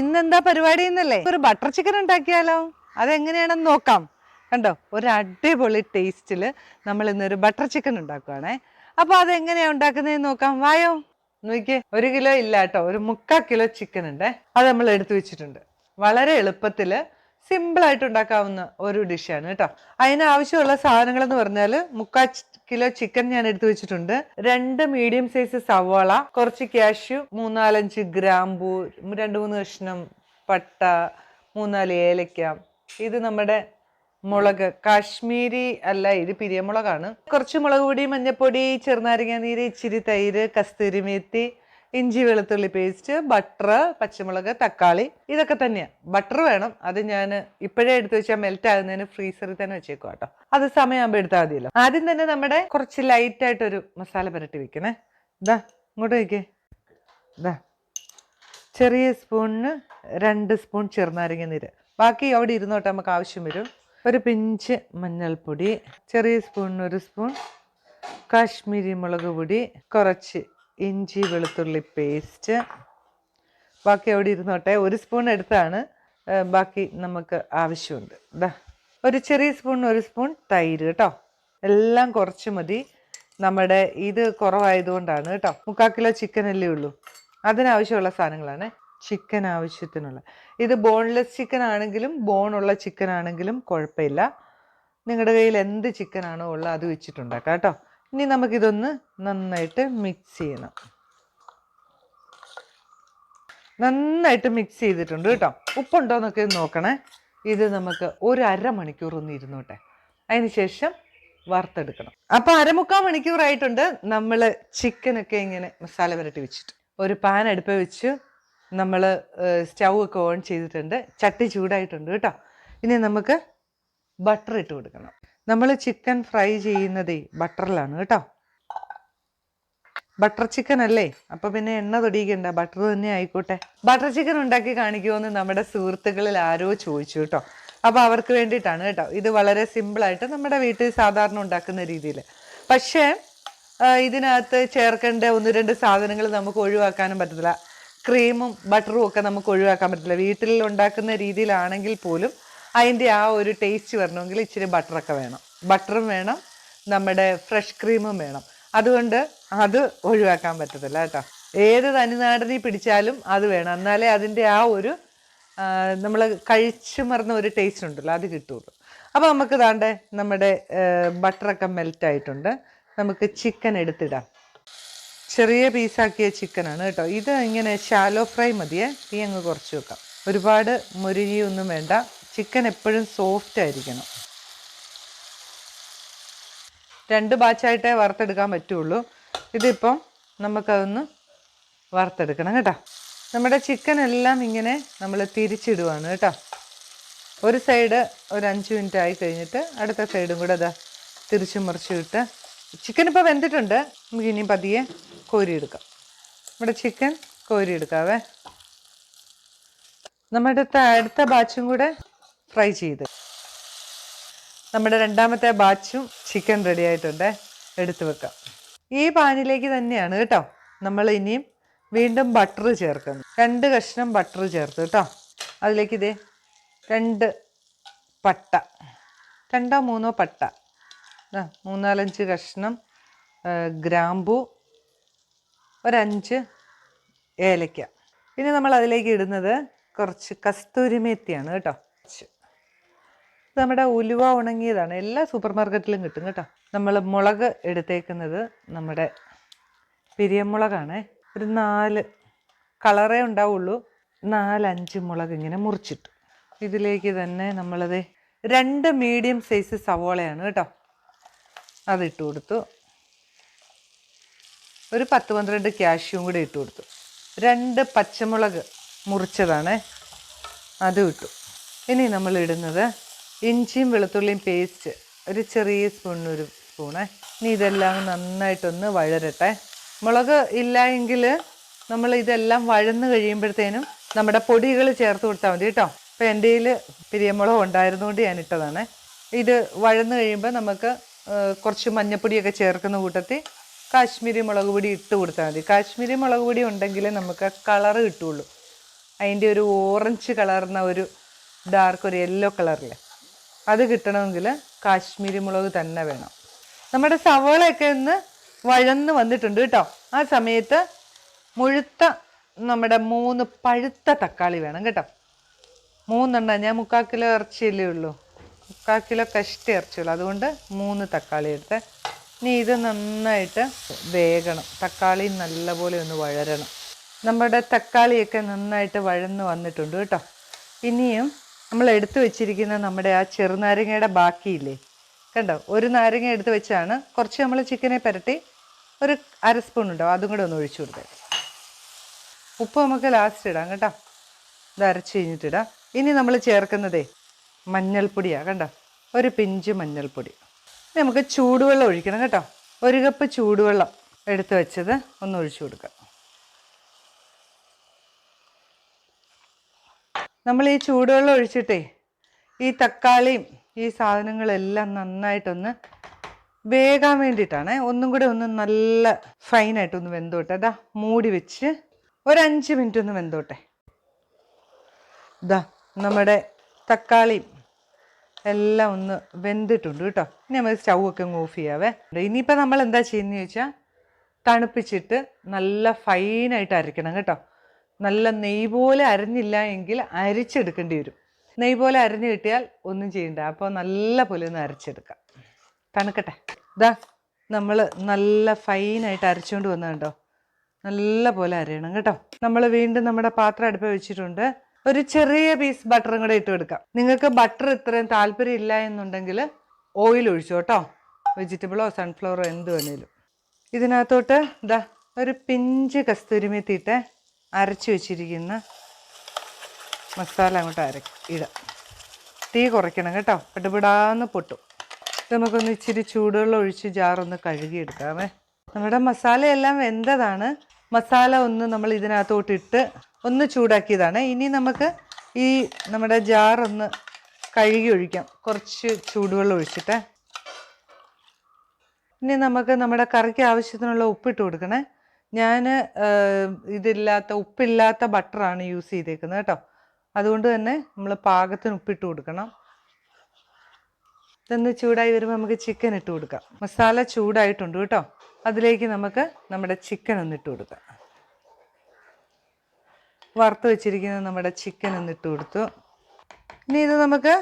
ഇന്നെന്താ പരിപാടി എന്നല്ലേ ഒരു ബട്ടർ ചിക്കൻ ഉണ്ടാക്കിയാലോ? അതെങ്ങനെയാണെന്ന് നോക്കാം. കണ്ടോ? ഒരു അടിപൊളി ടേസ്റ്റിൽ നമ്മൾ ഇന്നൊരു ബട്ടർ ചിക്കൻ ഉണ്ടാക്കുവാണേ. അപ്പോൾ അതെങ്ങനെയാ ഉണ്ടാക്കുന്നതെന്ന് നോക്കാം. വായോ? നോക്കിയേ ഒരു കിലോ ഇല്ല കേട്ടോ ഒരു മുക്കാൽ കിലോ ചിക്കൻ ഉണ്ട്. അത് നമ്മൾ എടുത്തു വെച്ചിട്ടുണ്ട്. വളരെ എളുപ്പത്തിൽ സിമ്പിളായിട്ട് ഉണ്ടാക്കാവുന്ന ഒരു ഡിഷാണ് കേട്ടോ. അതിന് ആവശ്യമുള്ള സാധനങ്ങൾ എന്ന് പറഞ്ഞാൽ മുക്കാൽ കിലോ ചിക്കൻ ഞാൻ എടുത്തു വെച്ചിട്ടുണ്ട്. രണ്ട് മീഡിയം സൈസ് സവാള കുറച്ച് കാഷ്യൂ മൂന്നാലഞ്ച് ഗ്രാമ്പൂ രണ്ട് മൂന്ന് കഷ്ണം പട്ട മൂന്നാൽ ഏലക്ക. ഇത് നമ്മുടെ മുളക് കാശ്മീരി അല്ല ഇത് പിരിയമുളകാണ് കുറച്ച് മുളക് പൊടി മഞ്ഞപ്പൊടി ചെറുനാരങ്ങ നീര് ഇച്ചിരി തൈര് കസ്തൂരി മേത്തി ഇഞ്ചി വെളുത്തുള്ളി പേസ്റ്റ് ബട്ടർ പച്ചമുളക് തക്കാളി ഇതൊക്കെ തന്നെയാണ് ബട്ടർ വേണം. അത് ഞാൻ ഇപ്പോഴേ എടുത്തു വെച്ചാൽ മെൽറ്റ് ആകുന്നതിന് ഫ്രീസറിൽ തന്നെ വെച്ചേക്കും കേട്ടോ അത് സമയമാകുമ്പോൾ എടുത്താൽ മതിയല്ലോ. ആദ്യം തന്നെ നമ്മുടെ കുറച്ച് ലൈറ്റായിട്ടൊരു മസാല പുരട്ടി വെക്കണേ. ഇതാ ഇങ്ങോട്ട് വയ്ക്കേ ഇതാ ചെറിയ സ്പൂണിന് രണ്ട് സ്പൂൺ ചെറുനാരങ്ങ നീര്. ബാക്കി അവിടെ ഇരുന്നോട്ടെ നമുക്ക് ആവശ്യം വരും. ഒരു പിഞ്ച് മഞ്ഞൾപ്പൊടി ചെറിയ സ്പൂണിന് ഒരു സ്പൂൺ കാശ്മീരി മുളക് പൊടി കുറച്ച് ഇഞ്ചി വെളുത്തുള്ളി പേസ്റ്റ് ബാക്കി അവിടെ ഇരുന്നോട്ടെ. ഒരു സ്പൂൺ എടുത്താണ്. ബാക്കി നമുക്ക് ആവശ്യമുണ്ട്. ദാ ഒരു ചെറിയ സ്പൂൺ ഒരു സ്പൂൺ തൈര് കേട്ടോ. എല്ലാം കുറച്ച് മതി. നമ്മുടെ ഇത് കുറവായതുകൊണ്ടാണ് കേട്ടോ. മുക്കാൽ കിലോ ചിക്കൻ അല്ലേ ഉള്ളൂ. അതിനാവശ്യമുള്ള സാധനങ്ങളാണ് ചിക്കൻ ആവശ്യത്തിനുള്ള. ഇത് ബോൺലെസ് ചിക്കൻ ആണെങ്കിലും ബോണുള്ള ചിക്കൻ ആണെങ്കിലും കുഴപ്പമില്ല. നിങ്ങളുടെ കയ്യിൽ എന്ത് ചിക്കനാണോ ഉള്ളത് അത് വെച്ചിട്ടുണ്ടാക്കാം കേട്ടോ. ഇനി നമുക്കിതൊന്ന് നന്നായിട്ട് മിക്സ് ചെയ്യണം. നന്നായിട്ട് മിക്സ് ചെയ്തിട്ടുണ്ട് കേട്ടോ. ഉപ്പുണ്ടോ എന്നൊക്കെ നോക്കണേ. ഇത് നമുക്ക് ഒരു അരമണിക്കൂർ ഒന്ന് ഇരുന്നോട്ടെ. അതിന് ശേഷം വറുത്തെടുക്കണം. അപ്പൊ അരമുക്കാൽ മണിക്കൂറായിട്ടുണ്ട് നമ്മൾ ചിക്കനൊക്കെ ഇങ്ങനെ മസാല പുരട്ടി വെച്ചിട്ട്. ഒരു പാൻ അടുപ്പ് വെച്ച് നമ്മൾ സ്റ്റൗ ഒക്കെ ഓൺ ചെയ്തിട്ടുണ്ട്. ചട്ടി ചൂടായിട്ടുണ്ട് കേട്ടോ. ഇനി നമുക്ക് ബട്ടർ ഇട്ട് കൊടുക്കണം. നമ്മൾ ചിക്കൻ ഫ്രൈ ചെയ്യുന്നതേ ബട്ടറിലാണ് കേട്ടോ. ബട്ടർ ചിക്കൻ അല്ലേ? അപ്പൊ പിന്നെ എണ്ണ തൊടിയിക്കണ്ട ബട്ടർ തന്നെ ആയിക്കോട്ടെ. ബട്ടർ ചിക്കൻ ഉണ്ടാക്കി കാണിക്കുമെന്ന് നമ്മുടെ സുഹൃത്തുക്കളിൽ ആരോ ചോദിച്ചു കേട്ടോ. അപ്പൊ അവർക്ക് വേണ്ടിയിട്ടാണ് കേട്ടോ. ഇത് വളരെ സിമ്പിൾ ആയിട്ട് നമ്മുടെ വീട്ടിൽ സാധാരണ ഉണ്ടാക്കുന്ന രീതിയിൽ പക്ഷേ ഇതിനകത്ത് ചേർക്കേണ്ട ഒന്ന് രണ്ട് സാധനങ്ങൾ നമുക്ക് ഒഴിവാക്കാനും പറ്റത്തില്ല. ക്രീമും ബട്ടറും ഒക്കെ നമുക്ക് ഒഴിവാക്കാൻ പറ്റില്ല വീട്ടിൽ ഉണ്ടാക്കുന്ന രീതിയിലാണെങ്കിൽ പോലും അതിന്റെ ആ ഒരു ടേസ്റ്റ് വരണമെങ്കിൽ ഇച്ചിരി ബട്ടറൊക്കെ വേണം. ബട്ടറും വേണം നമ്മുടെ ഫ്രഷ് ക്രീമും വേണം. അതുകൊണ്ട് അത് ഒഴിവാക്കാൻ പറ്റത്തില്ല കേട്ടോ. ഏത് തനിനാടനി പിടിച്ചാലും അത് വേണം. എന്നാലേ അതിന്റെ ആ ഒരു നമ്മൾ കഴിച്ചു മറന്ന ഒരു ടേസ്റ്റ് ഉണ്ടല്ലോ അത് കിട്ടുള്ളൂ. അപ്പോൾ നമുക്ക് താണ്ടെ നമ്മുടെ ബട്ടറൊക്കെ മെൽറ്റ് ആയിട്ടുണ്ട്. നമുക്ക് ചിക്കൻ എടുത്തിടാം. ചെറിയ പീസാക്കിയ ചിക്കനാണ് കേട്ടോ. ഇത് ഇങ്ങനെ ഷാലോ ഫ്രൈ മതിയേ. തീ അങ്ങ് കുറച്ച് വെക്കാം. ഒരുപാട് മുരുകിയൊന്നും വേണ്ട. ചിക്കൻ എപ്പോഴും സോഫ്റ്റ് ആയിരിക്കണം. രണ്ട് ബാച്ചായിട്ടേ വറുത്തെടുക്കാൻ പറ്റുള്ളൂ. ഇതിപ്പം നമുക്കതൊന്ന് വറുത്തെടുക്കണം കേട്ടോ. നമ്മുടെ ചിക്കൻ എല്ലാം ഇങ്ങനെ നമ്മൾ തിരിച്ചിടുവാണ് കേട്ടോ. ഒരു സൈഡ് ഒരു അഞ്ച് മിനിറ്റ് ആയി കഴിഞ്ഞിട്ട് അടുത്ത സൈഡും കൂടെ അതാ തിരിച്ചു മുറിച്ചിട്ട് ചിക്കൻ ഇപ്പോൾ വെന്തിട്ടുണ്ട്. നമുക്ക് ഇനി പതിയെ കോരിയെടുക്കാം. നമ്മുടെ ചിക്കൻ കോരിയെടുക്കാവേ. നമ്മുടെ അടുത്ത ബാച്ചും കൂടെ ഫ്രൈ ചെയ്ത്. നമ്മുടെ രണ്ടാമത്തെ ബാച്ചും ചിക്കൻ റെഡി ആയിട്ടുണ്ട്. എടുത്തു വെക്കാം. ഈ പാനിലേക്ക് തന്നെയാണ് കേട്ടോ നമ്മൾ ഇനിയും വീണ്ടും ബട്ടർ ചേർക്കുന്നു രണ്ട് കഷ്ണം ബട്ടർ ചേർത്ത് കേട്ടോ. അതിലേക്ക് ഇതേ രണ്ട് പട്ട. രണ്ടോ മൂന്നോ പട്ട. മൂന്നാലഞ്ച് കഷ്ണം ഗ്രാമ്പു ഒരഞ്ച് ഏലക്ക ഇനി നമ്മൾ അതിലേക്ക് ഇടുന്നത് കുറച്ച് കസ്തൂരിമേത്തിയാണ് കേട്ടോ. ഇത് നമ്മുടെ ഉലുവ ഉണങ്ങിയതാണ്. എല്ലാ സൂപ്പർ മാർക്കറ്റിലും കിട്ടും കേട്ടോ. നമ്മൾ മുളക് എടുത്തേക്കുന്നത് നമ്മുടെ പിരിയമുളകാണ് ഒരു നാല് കളറേ ഉണ്ടാവുള്ളൂ. നാലഞ്ച് മുളക് ഇങ്ങനെ മുറിച്ചിട്ടു. ഇതിലേക്ക് തന്നെ നമ്മളത് രണ്ട് മീഡിയം സൈസ് സവോളയാണ് കേട്ടോ. അതിട്ട് കൊടുത്തു. ഒരു പത്ത് പന്ത്രണ്ട് ക്യാഷ്യൂം കൂടി ഇട്ട് കൊടുത്തു. രണ്ട് പച്ചമുളക് മുറിച്ചതാണ്. അതും ഇട്ടു. ഇനി നമ്മൾ ഇടുന്നത് ഇഞ്ചിയും വെളുത്തുള്ളിയും പേസ്റ്റ് ഒരു ചെറിയ സ്പൂൺ ഒരു സ്പൂണേ. ഇനി ഇതെല്ലാം നന്നായിട്ടൊന്ന് വഴരട്ടെ. മുളക് ഇല്ല എങ്കിൽ നമ്മൾ ഇതെല്ലാം വഴന്ന് കഴിയുമ്പോഴത്തേനും നമ്മുടെ പൊടികൾ ചേർത്ത് കൊടുത്താൽ മതി കേട്ടോ. ഇപ്പം എന്റെ കയ്യിൽ പിരിയമുളക് ഉണ്ടായിരുന്നുകൊണ്ട് ഞാൻ ഇട്ടതാണ്. ഇത് വഴന്ന് കഴിയുമ്പോൾ നമുക്ക് കുറച്ച് മഞ്ഞപ്പൊടിയൊക്കെ ചേർക്കുന്ന കൂട്ടത്തിൽ കാശ്മീരി മുളക് പൊടി ഇട്ട് കൊടുത്താൽ മതി. കാശ്മീരി മുളക് പൊടി ഉണ്ടെങ്കിലേ നമുക്ക് കളർ കിട്ടുള്ളൂ അതിന്റെ ഒരു ഓറഞ്ച് കളർന്ന ഒരു ഡാർക്ക് ഒരു യെല്ലോ കളറിലെ അത് കിട്ടണമെങ്കിൽ കാശ്മീരി മുളക് തന്നെ വേണം. നമ്മുടെ സവോളയൊക്കെ ഒന്ന് വഴന്ന് വന്നിട്ടുണ്ട് കേട്ടോ. ആ സമയത്ത് മുഴുത്ത നമ്മുടെ മൂന്ന് പഴുത്ത തക്കാളി വേണം കേട്ടോ. മൂന്നെണ്ണം ഞാൻ മുക്കാൽ കിലോ ഇറച്ചിയല്ലേ ഉള്ളൂ. മുക്കാൽ കിലോ കഷ്ടി ഇറച്ചിയുള്ളൂ അതുകൊണ്ട് മൂന്ന് തക്കാളി എടുത്ത്. ഇനി ഇത് നന്നായിട്ട് വേകണം. തക്കാളി നല്ലപോലെ ഒന്ന് വഴരണം. നമ്മുടെ തക്കാളിയൊക്കെ നന്നായിട്ട് വഴന്ന് വന്നിട്ടുണ്ട് കേട്ടോ. ഇനിയും നമ്മൾ എടുത്തു വെച്ചിരിക്കുന്ന നമ്മുടെ ആ ചെറുനാരങ്ങയുടെ ബാക്കിയില്ലേ? കണ്ടോ? ഒരു നാരങ്ങ എടുത്ത് വെച്ചാണ് കുറച്ച് നമ്മൾ ചിക്കനെ പുരട്ടി ഒരു അര സ്പൂൺ ഉണ്ടാവും അതും കൂടെ ഒന്ന് ഒഴിച്ചു കൊടുത്തേ. ഉപ്പ് നമുക്ക് ലാസ്റ്റ് ഇടാം കേട്ടോ. ഇത് അരച്ച് കഴിഞ്ഞിട്ടിടാം ഇനി നമ്മൾ ചേർക്കുന്നതേ മഞ്ഞൾപ്പൊടിയാണ് കണ്ടോ? ഒരു പിഞ്ച് മഞ്ഞൾപ്പൊടി. നമുക്ക് ചൂടുവെള്ളം ഒഴിക്കണം കേട്ടോ. ഒരു കപ്പ് ചൂടുവെള്ളം എടുത്ത് വെച്ചത് ഒന്ന് ഒഴിച്ചു കൊടുക്കാം. നമ്മൾ ഈ ചൂടുവെള്ളം ഒഴിച്ചിട്ടേ ഈ തക്കാളിയും ഈ സാധനങ്ങളെല്ലാം നന്നായിട്ടൊന്ന് വേകാൻ വേണ്ടിയിട്ടാണ്. ഒന്നും കൂടെ ഒന്ന് നല്ല ഫൈനായിട്ട് ഒന്ന് വെന്തോട്ടെ. അതാ മൂടി വെച്ച് ഒരു അഞ്ച് മിനിറ്റ് ഒന്ന് വെന്തോട്ടെ. ഇതാ നമ്മുടെ തക്കാളിയും എല്ലാം ഒന്ന് വെന്തിട്ടുണ്ട് കേട്ടോ. ഇനി നമ്മൾ സ്റ്റൗ ഒക്കെ അങ്ങ് ഓഫ് ചെയ്യാവേ. ഇനിയിപ്പോൾ നമ്മൾ എന്താ ചെയ്യുന്നത് ചോദിച്ചാൽ തണുപ്പിച്ചിട്ട് നല്ല ഫൈനായിട്ട് അരയ്ക്കണം കേട്ടോ. നല്ല നെയ് പോലെ അരഞ്ഞില്ല എങ്കിൽ അരിച്ചെടുക്കേണ്ടി വരും. നെയ് പോലെ അരഞ്ഞു കിട്ടിയാൽ ഒന്നും ചെയ്യണ്ട. അപ്പോൾ നല്ല പോലെ ഒന്ന് അരച്ചെടുക്കാം. തണുക്കട്ടെ. ഇതാ നമ്മൾ നല്ല ഫൈനായിട്ട് അരച്ചുകൊണ്ട് വന്നത് കണ്ടോ? നല്ല പോലെ അരയണം കേട്ടോ. നമ്മൾ വീണ്ടും നമ്മുടെ പാത്രം അടുപ്പ് വെച്ചിട്ടുണ്ട്. ഒരു ചെറിയ പീസ് ബട്ടറും കൂടെ ഇട്ട് കൊടുക്കാം. നിങ്ങൾക്ക് ബട്ടർ ഇത്രയും താല്പര്യം ഇല്ല എന്നുണ്ടെങ്കിൽ ഓയിൽ ഒഴിച്ചു കേട്ടോ. വെജിറ്റബിളോ സൺഫ്ലവറോ എന്ത് വേണേലും. ഇതിനകത്തോട്ട് ഇതാ ഒരു പിഞ്ച് കസ്തൂരി മെത്തിയിട്ട് അരച്ചു വെച്ചിരിക്കുന്ന മസാല അങ്ങോട്ട് അര ഇടാം. തീ കുറയ്ക്കണം കേട്ടോ. പെട്ടുപിടാന്ന് പൊട്ടും. നമുക്കൊന്ന് ഇച്ചിരി ചൂടുവെള്ളം ഒഴിച്ച് ജാറൊന്ന് കഴുകിയെടുക്കാമേ. നമ്മുടെ മസാലയെല്ലാം വെന്തതാണ്. മസാല ഒന്ന് നമ്മൾ ഇതിനകത്തോട്ട് ഇട്ട് ഒന്ന് ചൂടാക്കിയതാണ്. ഇനി നമുക്ക് ഈ നമ്മുടെ ജാറൊന്ന് കഴുകി ഒഴിക്കാം. കുറച്ച് ചൂടുവെള്ളം ഒഴിച്ചിട്ട്. ഇനി നമുക്ക് നമ്മുടെ കറിക്ക് ആവശ്യത്തിനുള്ള ഉപ്പിട്ട് കൊടുക്കണേ. ഞാൻ ഇതില്ലാത്ത ഉപ്പില്ലാത്ത ബട്ടറാണ് യൂസ് ചെയ്തേക്കുന്നത് കേട്ടോ. അതുകൊണ്ട് തന്നെ നമ്മൾ പാകത്തിന് ഉപ്പിട്ട് കൊടുക്കണം. ഇതൊന്ന് ചൂടായി വരുമ്പോൾ നമുക്ക് ചിക്കൻ ഇട്ട് കൊടുക്കാം. മസാല ചൂടായിട്ടുണ്ട് കേട്ടോ. അതിലേക്ക് നമുക്ക് നമ്മുടെ ചിക്കൻ ഒന്ന് ഇട്ട് കൊടുക്കാം. വറുത്ത് വെച്ചിരിക്കുന്ന നമ്മുടെ ചിക്കൻ ഒന്ന് ഇട്ട് കൊടുത്തു. ഇനി ഇത് നമുക്ക്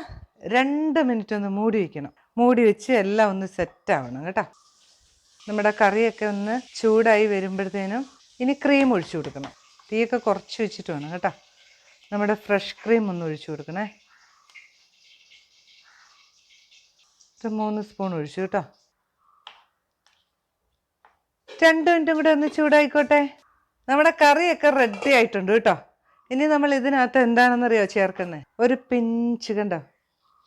രണ്ട് മിനിറ്റ് ഒന്ന് മൂടി വയ്ക്കണം മൂടി വെച്ച് എല്ലാം ഒന്ന് സെറ്റ് ആവണം കേട്ടോ. നമ്മുടെ കറിയൊക്കെ ഒന്ന് ചൂടായി വരുമ്പോഴത്തേനും ഇനി ക്രീം ഒഴിച്ചു കൊടുക്കണം. തീയൊക്കെ കുറച്ച് വെച്ചിട്ട് വേണം കേട്ടോ. നമ്മുടെ ഫ്രഷ് ക്രീം ഒന്ന് ഒഴിച്ചു കൊടുക്കണേ. മൂന്ന് സ്പൂൺ ഒഴിച്ചു കേട്ടോ. രണ്ട് മിനിറ്റും കൂടെ ഒന്ന് ചൂടായിക്കോട്ടെ. നമ്മുടെ കറിയൊക്കെ റെഡി ആയിട്ടുണ്ട് കേട്ടോ. ഇനി നമ്മൾ ഇതിനകത്ത് എന്താണെന്നറിയോ ചേർക്കുന്നത് ഒരു പിഞ്ച് കണ്ടോ?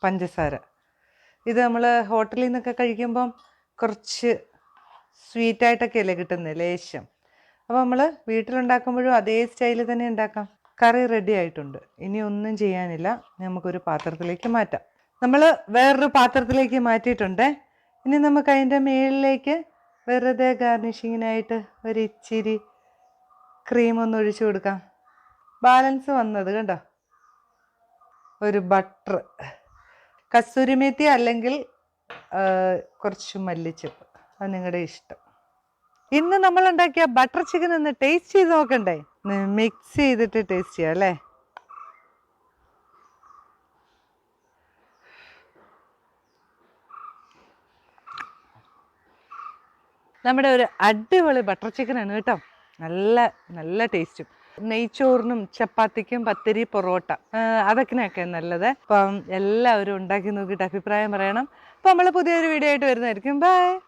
പഞ്ചസാര. ഇത് നമ്മൾ ഹോട്ടലിൽ നിന്നൊക്കെ കഴിക്കുമ്പം കുറച്ച് സ്വീറ്റായിട്ടൊക്കെ അല്ലേ കിട്ടുന്നത് ലേശം. അപ്പോൾ നമ്മൾ വീട്ടിലുണ്ടാക്കുമ്പോഴും അതേ സ്റ്റൈലിൽ തന്നെ ഉണ്ടാക്കാം. കറി റെഡി ആയിട്ടുണ്ട്. ഇനി ഒന്നും ചെയ്യാനില്ല. നമുക്കൊരു പാത്രത്തിലേക്ക് മാറ്റാം. നമ്മൾ വേറൊരു പാത്രത്തിലേക്ക് മാറ്റിയിട്ടുണ്ട്. ഇനി നമുക്ക് അതിന്റെ മുകളിലേക്ക് വെറുതെ ഗാർണിഷിങ്ങിനായിട്ട് ഒരു ഇച്ചിരി ക്രീം ഒന്ന് ഒഴിച്ചു കൊടുക്കാം. ബാലൻസ് വന്നത് കണ്ടോ? ഒരു ബട്ടർ കസ്തൂരിമേത്തി അല്ലെങ്കിൽ കുറച്ച് മല്ലിച്ചപ്പ്. അത് നിങ്ങളുടെ ഇഷ്ടം. ഇന്ന് നമ്മൾ ഉണ്ടാക്കിയ ബട്ടർ ചിക്കൻ ഒന്ന് ടേസ്റ്റ് ചെയ്ത് നോക്കണ്ടേ? മിക്സ് ചെയ്തിട്ട് ടേസ്റ്റ് ചെയ്യാം അല്ലേ? നമ്മുടെ ഒരു അടിപൊളി ബട്ടർ ചിക്കൻ ആണ് കേട്ടോ. നല്ല നല്ല ടേസ്റ്റും നെയ്ച്ചോറിനും ചപ്പാത്തിക്കും പത്തിരി പൊറോട്ട അതൊക്കെയൊക്കെ നല്ലത്. അപ്പം എല്ലാവരും ഉണ്ടാക്കി നോക്കിയിട്ട് അഭിപ്രായം പറയണം. അപ്പം നമ്മൾ പുതിയൊരു വീഡിയോ ആയിട്ട് വരുന്നതായിരിക്കും. ബൈ